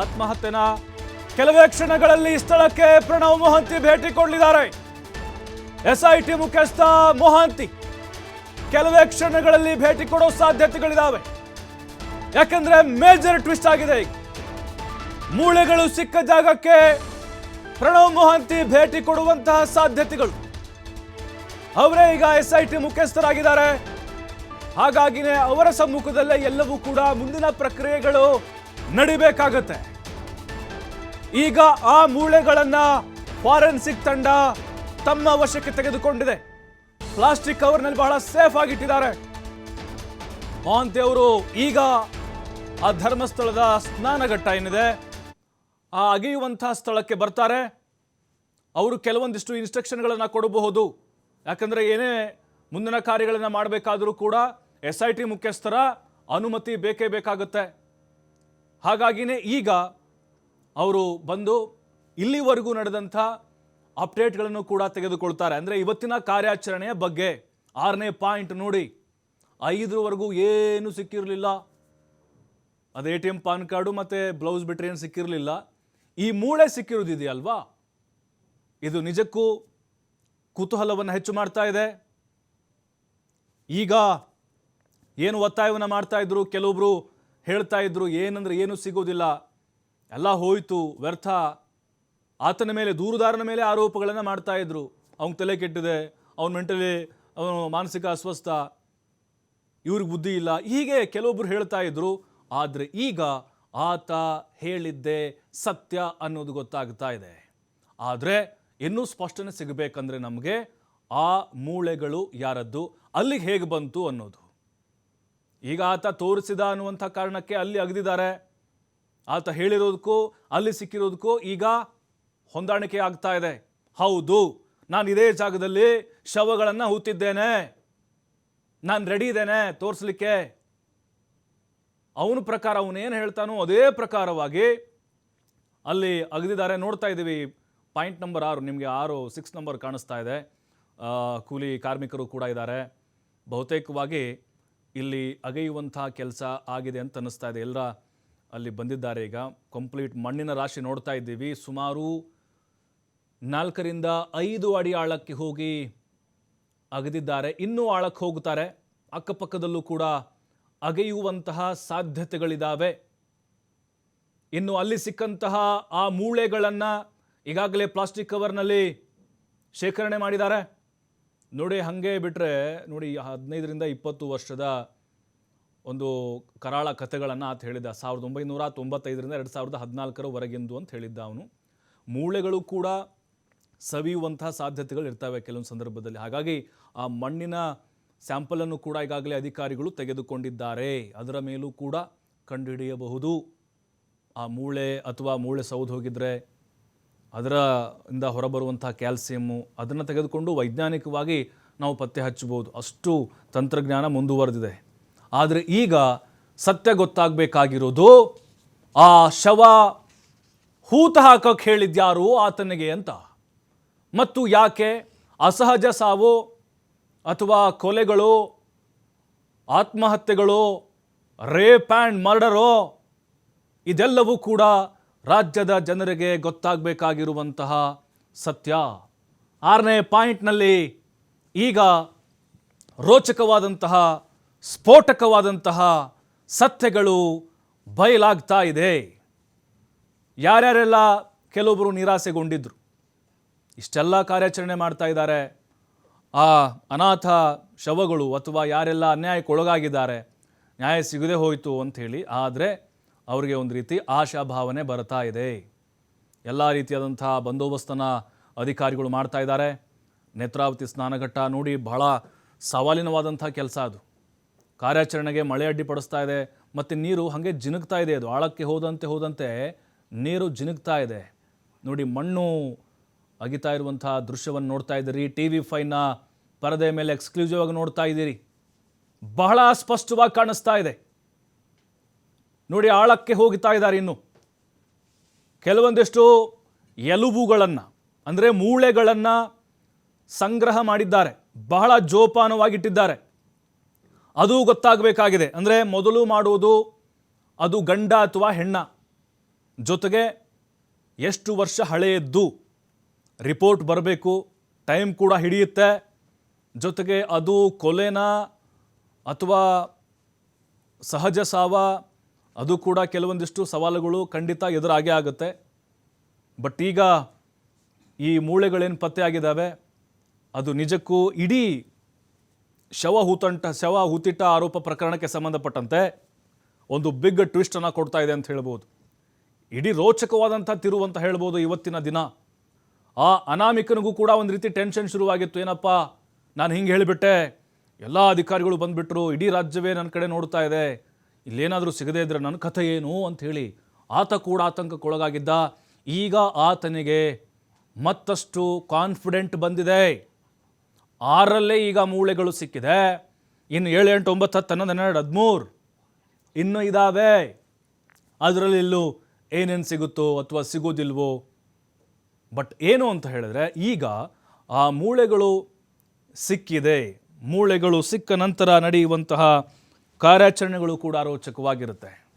ಆತ್ಮಹತ್ಯೆನ ಕೆಲವೇ ಕ್ಷಣಗಳಲ್ಲಿ ಸ್ಥಳಕ್ಕೆ ಪ್ರಣವ್ ಮೊಹಂತಿ ಭೇಟಿ ಕೊಡಲಿದ್ದಾರೆ. ಎಸ್ಐಟಿ ಮುಖ್ಯಸ್ಥ ಮೊಹಾಂತಿ ಕೆಲವೇ ಕ್ಷಣಗಳಲ್ಲಿ ಭೇಟಿ ಕೊಡೋ ಸಾಧ್ಯತೆಗಳಿದಾವೆ. ಯಾಕಂದ್ರೆ ಮೇಜರ್ ಟ್ವಿಸ್ಟ್ ಆಗಿದೆ ಮೂಳೆಗಳು ಸಿಕ್ಕ ಜಾಗಕ್ಕೆ ಪ್ರಣವ್ ಮೊಹಾಂತಿ ಭೇಟಿ ಕೊಡುವಂತಹ ಸಾಧ್ಯತೆಗಳು. ಅವರೇ ಈಗ ಎಸ್ ಐ ಟಿ ಮುಖ್ಯಸ್ಥರಾಗಿದ್ದಾರೆ. ಹಾಗಾಗಿನೇ ಅವರ ಸಮ್ಮುಖದಲ್ಲೇ ಎಲ್ಲವೂ ಕೂಡ ಮುಂದಿನ ಪ್ರಕ್ರಿಯೆಗಳು ನಡಿಬೇಕಾಗತ್ತೆ. ಈಗ ಆ ಮೂಳೆಗಳನ್ನ ಫಾರೆನ್ಸಿಕ್ ತಂಡ ತಮ್ಮ ವಶಕ್ಕೆ ತೆಗೆದುಕೊಂಡಿದೆ. ಪ್ಲಾಸ್ಟಿಕ್ ಕವರ್ನಲ್ಲಿ ಬಹಳ ಸೇಫ್ ಆಗಿಟ್ಟಿದ್ದಾರೆ. ಮಹಾಂತಿ ಅವರು ಈಗ ಆ ಧರ್ಮಸ್ಥಳದ ಸ್ನಾನಘಟ್ಟ ಏನಿದೆ, ಆ ಅಗೆಯುವಂತಹ ಸ್ಥಳಕ್ಕೆ ಬರ್ತಾರೆ. ಅವರು ಕೆಲವೊಂದಿಷ್ಟು ಇನ್ಸ್ಟ್ರಕ್ಷನ್ಗಳನ್ನು ಕೊಡಬಹುದು. ಯಾಕಂದರೆ ಏನೇ ಮುಂದಿನ ಕಾರ್ಯಗಳನ್ನು ಮಾಡಬೇಕಾದರೂ ಕೂಡ ಎಸ್ ಐ ಟಿ ಮುಖ್ಯಸ್ಥರ ಅನುಮತಿ ಬೇಕೇ ಬೇಕಾಗುತ್ತೆ. ಹಾಗಾಗಿನೇ ಈಗ ಅವರು ಬಂದು ಇಲ್ಲಿವರೆಗೂ ನಡೆದಂಥ ಅಪ್ಡೇಟ್ಗಳನ್ನು ಕೂಡ ತೆಗೆದುಕೊಳ್ತಾರೆ. ಅಂದರೆ ಇವತ್ತಿನ ಕಾರ್ಯಾಚರಣೆಯ ಬಗ್ಗೆ ಆರನೇ ಪಾಯಿಂಟ್ ನೋಡಿ. ಐದರವರೆಗೂ ಏನು ಸಿಕ್ಕಿರಲಿಲ್ಲ. ಅದು A T M PAN card ಮತ್ತು ಬ್ಲೌಸ್ ಬಿಟ್ಟರೆ ಏನು ಸಿಕ್ಕಿರಲಿಲ್ಲ. ಈ ಮೂಳೆ ಸಿಕ್ಕಿರೋದಿದೆಯಲ್ವಾ? ಇದು ನಿಜಕ್ಕೂ ಕುತೂಹಲವನ್ನು ಹೆಚ್ಚು ಮಾಡ್ತಾ ಇದೆ. ಈಗ ಏನು ಒತ್ತಾಯವನ್ನು ಮಾಡ್ತಾ ಇದ್ರು? ಕೆಲವೊಬ್ರು ಹೇಳ್ತಾ ಇದ್ರು, ಏನಂದ್ರೆ ಏನು ಸಿಗೋದಿಲ್ಲ. ಎಲ್ಲ ಹೋಯಿತು, ವ್ಯರ್ಥ. ಆತನ ಮೇಲೆ, ದೂರುದಾರನ ಮೇಲೆ ಆರೋಪಗಳನ್ನು ಮಾಡ್ತಾ ಇದ್ರು. ಅವ್ನ ತಲೆ ಕೆಟ್ಟಿದೆ, ಅವ್ನ ಮೆಂಟಲಿ, ಅವನು ಮಾನಸಿಕ ಅಸ್ವಸ್ಥ. ಇವ್ರಿಗೆ ಬುದ್ಧಿ ಇಲ್ಲ. ಹೀಗೆ ಕೆಲವೊಬ್ಬರು ಹೇಳ್ತಾ ಇದ್ರು. ಆದರೆ ಈಗ ಆತ ಹೇಳಿದ್ದೆ ಸತ್ಯ ಅನ್ನೋದು ಗೊತ್ತಾಗ್ತಾ ಇದೆ. ಆದರೆ ಇನ್ನೂ ಸ್ಪಷ್ಟನೆ ಸಿಗಬೇಕಂದ್ರೆ ನಮಗೆ ಆ ಮೂಳೆಗಳು ಯಾರದ್ದು, ಅಲ್ಲಿಗೆ ಹೇಗೆ ಬಂತು ಅನ್ನೋದು. ಈಗ ಆತ ತೋರಿಸಿದ ಅನ್ನುವಂಥ ಕಾರಣಕ್ಕೆ ಅಲ್ಲಿ ಅಗದಿದ್ದಾರೆ. ಆತ ಹೇಳಿರೋದಕ್ಕೂ, ಅಲ್ಲಿ ಸಿಕ್ಕಿರೋದಕ್ಕೂ ಈಗ ಹೊಂದಾಣಿಕೆ ಆಗ್ತಾ ಇದೆ. ಹೌದು, ನಾನು ಇದೇ ಜಾಗದಲ್ಲಿ ಶವಗಳನ್ನು ಹೂತಿದ್ದೇನೆ. ನಾನು ರೆಡಿ ಇದ್ದೇನೆ ತೋರಿಸ್ಲಿಕ್ಕೆ. ಅವನ ಪ್ರಕಾರ ಅವನೇನು ಹೇಳ್ತಾನೋ ಅದೇ ಪ್ರಕಾರವಾಗಿ ಅಲ್ಲಿ ಅಗದಿದ್ದಾರೆ ನೋಡ್ತಾ ಇದ್ದೀವಿ. ಪಾಯಿಂಟ್ ನಂಬರ್ ಆರು, ನಿಮಗೆ ಆರು, ಸಿಕ್ಸ್ ನಂಬರ್ ಕಾಣಿಸ್ತಾ ಇದೆ. ಕೂಲಿ ಕಾರ್ಮಿಕರು ಕೂಡ ಇದ್ದಾರೆ. ಬಹುತೇಕವಾಗಿ ಇಲ್ಲಿ ಅಗೆಯುವಂಥ ಕೆಲಸ ಆಗಿದೆ ಅಂತ ಅನ್ನಿಸ್ತಾ ಇದೆ. ಎಲ್ಲರ ಅಲ್ಲಿ ಬಂದಿದ್ದಾರೆ ಈಗ. ಕಂಪ್ಲೀಟ್ ಮಣ್ಣಿನ ರಾಶಿ ನೋಡ್ತಾ ಇದ್ದೀವಿ. ಸುಮಾರು ನಾಲ್ಕರಿಂದ ಐದು ಅಡಿ ಆಳಕ್ಕೆ ಹೋಗಿ ಅಗೆದಿದ್ದಾರೆ. ಇನ್ನೂ ಆಳಕ್ಕೆ ಹೋಗುತ್ತಾರೆ. ಅಕ್ಕಪಕ್ಕದಲ್ಲೂ ಕೂಡ ಅಗೆಯುವಂತಹ ಸಾಧ್ಯತೆಗಳಿದ್ದಾವೆ ಇನ್ನು ಅಲ್ಲಿ ಸಿಕ್ಕಂತಹ ಆ ಮೂಳೆಗಳನ್ನು ಈಗಾಗಲೇ ಪ್ಲಾಸ್ಟಿಕ್ ಕವರ್ನಲ್ಲಿ ಶೇಖರಣೆ ಮಾಡಿದ್ದಾರೆ. ನೋಡಿ, ಹಾಗೆ ಬಿಟ್ಟರೆ ನೋಡಿ ಹದಿನೈದರಿಂದ ಇಪ್ಪತ್ತು ವರ್ಷದ ಒಂದು ಕರಾಳ ಕಥೆಗಳನ್ನು ಆತ ಹೇಳಿದ ಸಾವಿರದ ಒಂಬೈನೂರ ತೊಂಬತ್ತೈದರಿಂದ ಎರಡು ಸಾವಿರದ ಹದಿನಾಲ್ಕರವರೆಗೆಂದು ಅಂತ ಹೇಳಿದ್ದ ಅವನು. ಮೂಳೆಗಳು ಕೂಡ ಸವಿಯುವಂತಹ ಸಾಧ್ಯತೆಗಳು ಇರ್ತವೆ ಕೆಲವೊಂದು ಸಂದರ್ಭದಲ್ಲಿ. ಹಾಗಾಗಿ ಆ ಮಣ್ಣಿನ ಸ್ಯಾಂಪಲನ್ನು ಕೂಡ ಈಗಾಗಲೇ ಅಧಿಕಾರಿಗಳು ತೆಗೆದುಕೊಂಡಿದ್ದಾರೆ. ಅದರ ಮೇಲೂ ಕೂಡ ಕಂಡುಹಿಡಿಯಬಹುದು. ಆ ಮೂಳೆ ಅಥವಾ ಮೂಳೆ ಸೌದು ಹೋಗಿದ್ರೆ ಅದರ ಇಂದ ಹೊರಬರುವಂಥ ಕ್ಯಾಲ್ಸಿಯಮ್ಮು ಅದನ್ನು ತೆಗೆದುಕೊಂಡು ವೈಜ್ಞಾನಿಕವಾಗಿ ನಾವು ಪತ್ತೆ ಹಚ್ಚಬಹುದು. ಅಷ್ಟು ತಂತ್ರಜ್ಞಾನ ಮುಂದುವರೆದಿದೆ. ಆದರೆ ಈಗ ಸತ್ಯ ಗೊತ್ತಾಗಬೇಕಾಗಿರೋದು ಆ ಶವ ಹೂತ ಹಾಕೋಕೆ ಹೇಳಿದ್ಯಾರು ಆತನಿಗೆ ಅಂತ. ಮತ್ತು ಯಾಕೆ? ಅಸಹಜ ಸಾವು ಅಥವಾ ಕೊಲೆಗಳು, ಆತ್ಮಹತ್ಯೆಗಳು, ರೇಪ್ ಆ್ಯಂಡ್ ಮರ್ಡರೋ, ಇದೆಲ್ಲವೂ ಕೂಡ ರಾಜ್ಯದ ಜನರಿಗೆ ಗೊತ್ತಾಗಬೇಕಾಗಿರುವಂತಹ ಸತ್ಯ. ಆರನೇ ಪಾಯಿಂಟ್ನಲ್ಲಿ ಈಗ ರೋಚಕವಾದಂತಹ, ಸ್ಫೋಟಕವಾದಂತಹ ಸತ್ಯಗಳು ಬಯಲಾಗ್ತಾ ಇದೆ. ಯಾರ್ಯಾರೆಲ್ಲ ಕೆಲವೊಬ್ಬರು ನಿರಾಸೆಗೊಂಡಿದ್ರು, ಇಷ್ಟೆಲ್ಲ ಕಾರ್ಯಾಚರಣೆ ಮಾಡ್ತಾ ಇದ್ದಾರೆ. ಆ ಅನಾಥ ಶವಗಳು ಅಥವಾ ಯಾರೆಲ್ಲ ಅನ್ಯಾಯಕ್ಕೆ ಒಳಗಾಗಿದ್ದಾರೆ ನ್ಯಾಯ ಸಿಗದೆ ಹೋಯಿತು ಅಂಥೇಳಿ ಆದರೆ ಅವರಿಗೆ ಒಂದು ರೀತಿ ಆಶಾಭಾವನೆ ಬರ್ತಾ ಇದೆ. ಎಲ್ಲ ರೀತಿಯಾದಂಥ ಬಂದೋಬಸ್ತನ ಅಧಿಕಾರಿಗಳು ಮಾಡ್ತಾ ಇದ್ದಾರೆ. ನೇತ್ರಾವತಿ ಸ್ನಾನಘಟ್ಟ ನೋಡಿ ಬಹಳ ಸವಾಲಿನವಾದಂಥ ಕೆಲಸ ಅದು. ಕಾರ್ಯಾಚರಣೆಗೆ ಮಳೆ ಅಡ್ಡಿಪಡಿಸ್ತಾ ಇದೆ, ಮತ್ತು ನೀರು ಹಾಗೆ ಜಿನುಗ್ತಾ ಇದೆ. ಅದು ಆಳಕ್ಕೆ ಹೋದಂತೆ ಹೋದಂತೆ ನೀರು ಜಿನುಗ್ತಾ ಇದೆ. ನೋಡಿ, ಮಣ್ಣು ಅಗಿತಾ ಇರುವಂಥ ದೃಶ್ಯವನ್ನು ನೋಡ್ತಾ ಇದ್ದೀರಿ. ಟಿ ವಿ ಫೈನ ಪರದೆ ಮೇಲೆ ಎಕ್ಸ್ಕ್ಲೂಸಿವ್ ಆಗಿ ನೋಡ್ತಾ ಇದ್ದೀರಿ. ಬಹಳ ಸ್ಪಷ್ಟವಾಗಿ ಕಾಣಿಸ್ತಾ ಇದೆ. ನೋಡಿ ಆಳಕ್ಕೆ ಹೋಗ್ತಾ ಇದ್ದಾರೆ ಇನ್ನು. ಕೆಲವೊಂದಿಷ್ಟು ಎಲುಬುಗಳನ್ನು, ಅಂದರೆ ಮೂಳೆಗಳನ್ನು ಸಂಗ್ರಹ ಮಾಡಿದ್ದಾರೆ. ಬಹಳ ಜೋಪಾನವಾಗಿಟ್ಟಿದ್ದಾರೆ. ಅದು ಗೊತ್ತಾಗಬೇಕಾಗಿದೆ. ಅಂದರೆ ಮೊದಲು ಮಾಡುವುದು ಅದು ಗಂಡ ಅಥವಾ ಹೆಣ್ಣ. ಜೊತೆಗೆ ಎಷ್ಟು ವರ್ಷ ಹಳೆಯದ್ದು. ರಿಪೋರ್ಟ್ ಬರಬೇಕು, ಟೈಮ್ ಕೂಡ ಹಿಡಿಯುತ್ತೆ. ಜೊತೆಗೆ ಅದು ಕೊಲೆನ ಅಥವಾ ಸಹಜ ಸಾವ ಅದು ಕೂಡ ಕೆಲವೊಂದಿಷ್ಟು ಸವಾಲುಗಳು ಖಂಡಿತ ಎದುರಾಗೇ ಆಗುತ್ತೆ. ಬಟ್ ಈಗ ಈ ಮೂಳೆಗಳೇನು ಪತ್ತೆ ಆಗಿದ್ದಾವೆ, ಅದು ನಿಜಕ್ಕೂ ಇಡೀ ಶವ ಹೂತಂಟ, ಶವ ಹೂತಿಟ್ಟ ಆರೋಪ ಪ್ರಕರಣಕ್ಕೆ ಸಂಬಂಧಪಟ್ಟಂತೆ ಒಂದು ಬಿಗ್ ಟ್ವಿಸ್ಟನ್ನು ಕೊಡ್ತಾ ಇದೆ ಅಂತ ಹೇಳ್ಬೋದು. ಇಡೀ ರೋಚಕವಾದಂಥ ತಿರುವು ಅಂತ ಹೇಳ್ಬೋದು ಇವತ್ತಿನ ದಿನ. ಆ ಅನಾಮಿಕನಿಗೂ ಕೂಡ ಒಂದು ರೀತಿ ಟೆನ್ಷನ್ ಶುರುವಾಗಿತ್ತು. ಏನಪ್ಪ, ನಾನು ಹಿಂಗೆ ಹೇಳಿಬಿಟ್ಟೆ, ಎಲ್ಲ ಅಧಿಕಾರಿಗಳು ಬಂದುಬಿಟ್ರು, ಇಡೀ ರಾಜ್ಯವೇ ನನ್ನ ಕಡೆ ನೋಡ್ತಾ ಇದೆ ಇಲ್ಲೇನಾದರೂ ಸಿಗದೇ ಇದ್ರೆ ನನ್ನ ಕಥೆ ಏನು ಅಂತ ಹೇಳಿ ಆತ ಕೂಡ ಆತಂಕಕ್ಕೊಳಗಾಗಿದ್ದ. ಈಗ ಆತನಿಗೆ ಮತ್ತಷ್ಟು ಕಾನ್ಫಿಡೆಂಟ್ ಬಂದಿದೆ. ಆರಲ್ಲೇ ಈಗ ಮೂಳೆಗಳು ಸಿಕ್ಕಿದೆ. ಇನ್ನು ಏಳು ಎಂಟು ಒಂಬತ್ತು ಹತ್ತು ಹನ್ನೊಂದು ಹನ್ನೆರಡು ಹದಿಮೂರು ಇನ್ನೂ ಇದ್ದಾವೆ ಅದರಲ್ಲಿ ಇಲ್ಲೂ ಏನೇನು ಸಿಗುತ್ತೋ ಅಥವಾ ಸಿಗೋದಿಲ್ವೋ ಬಟ್ ಏನು ಅಂತ ಹೇಳಿದ್ರೆ ಈಗ ಆ ಮೂಳೆಗಳು ಸಿಕ್ಕಿದೆ. ಮೂಳೆಗಳು ಸಿಕ್ಕ ನಂತರ ನಡೆಯುವಂತಹ ಕಾರ್ಯಾಚರಣೆಗಳು ಕೂಡ ರೋಚಕವಾಗಿರುತ್ತೆ.